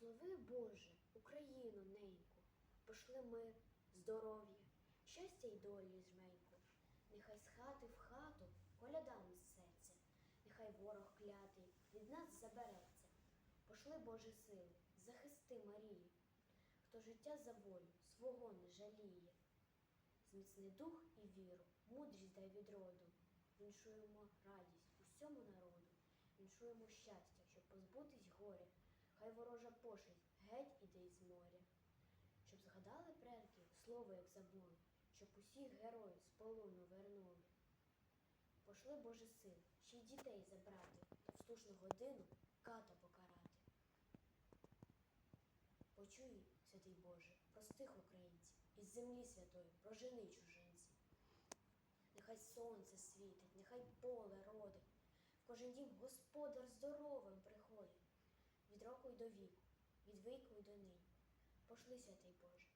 Благослови Боже Україну неньку, пошли мир, здоров'я, щастя й долі жменьку. Нехай з хати в хату коляда несеться, нехай ворог клятий від нас забереться. Пошли Боже сили, захисти Марії, хто життя за волю свого не жаліє. Зміцни дух і віру, мудрість дай від роду. Віншуємо радість усьому народу, віншуємо щастя, щоб позбутись горя. Хай ворожа пошить геть іде із моря. Щоб згадали предки слово як забор, щоб усіх героїв з полону вернули. Пошли Боже сил, ще й дітей забрати, та в слушну годину ката покарати. Почуй, святий Боже, простих українців, із землі святої прожени чужинців. Нехай сонце світить, нехай поле родить, в кожен дім господар здоровим приходить. Від року й до віку, від віку до нині. Пошли, святий Боже,